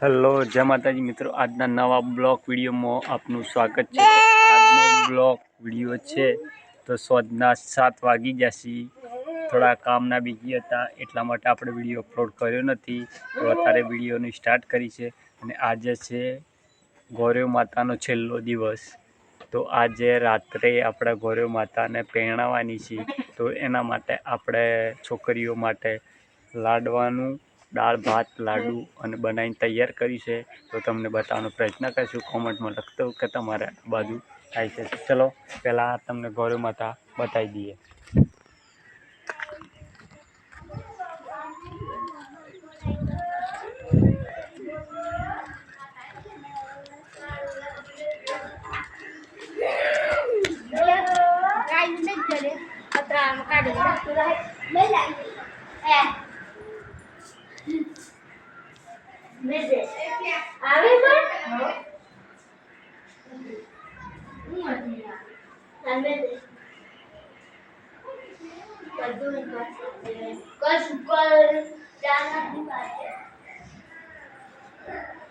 Hello જય માતાજી મિત્રો. આજના નવા બ્લોક વિડીયોમાં આપનું સ્વાગત છે. આજનો બ્લોક વીડિયો છે તો સોજના સાત વાગી જશે થોડા કામના બીજી હતા એટલા માટે આપણે વીડિયો અપલોડ કર્યો નથી. તો અત્યારે વિડીયોની સ્ટાર્ટ કરી છે અને આજે છે ગૌરવ માતાનો છેલ્લો દિવસ. તો આજે રાત્રે આપણે ગૌરવ માતાને પહેણાવવાની છે. તો એના માટે આપણે છોકરીઓ માટે લાડવાનું દાળ, ભાત, લાડુ અને બનાવીને તૈયાર કર્યું છે. તો તમને બતાવવાનો પ્રયત્ન કરીશું. કોમેન્ટમાં લખતો કે તમારે બાજુ થાય છે. ચલો, પહેલાં તમને ગૌરવ માતા બતાવી દઈએ.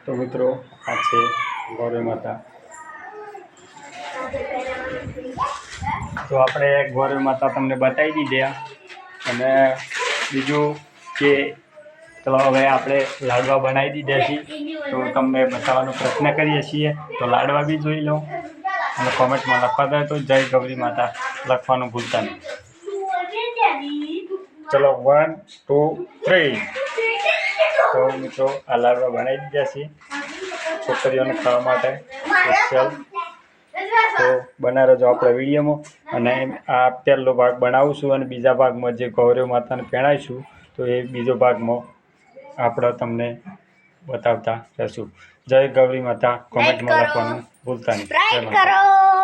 તો મિત્રો આ છે ગૌરી માતા. તો આપણે ગૌરી માતા તમને બતાવી દીધા. અને બીજું કે ચલો, હવે આપણે લાડવા બનાવી દીધા છીએ. તો તમને બતાવવાનો પ્રયત્ન કરીએ છીએ. તો લાડવા બી જોઈ લો. અને કોમેન્ટમાં લખવા દે તો જય ગૌરી માતા. લખવાનું ભૂલતા નહીં. ચલો વન ટુ થ્રી તો મિત્રો, આ લાડવા બનાવી દીધા છીએ. છોકરીઓને ખાવા માટે સ્પેશિયલ તો બનાવી રહેજો આપણે વિડીયોમાં. અને આ પહેલો ભાગ બનાવું છું અને બીજા ભાગમાં જે ગૌરવ માતાને પહેણાવીશું તો એ બીજો ભાગમાં આપણે તમને બતાવતા રહેશું જય ગૌરી માતા. કોમેન્ટમાં લખવાનું ભૂલતા નહીં. કરો.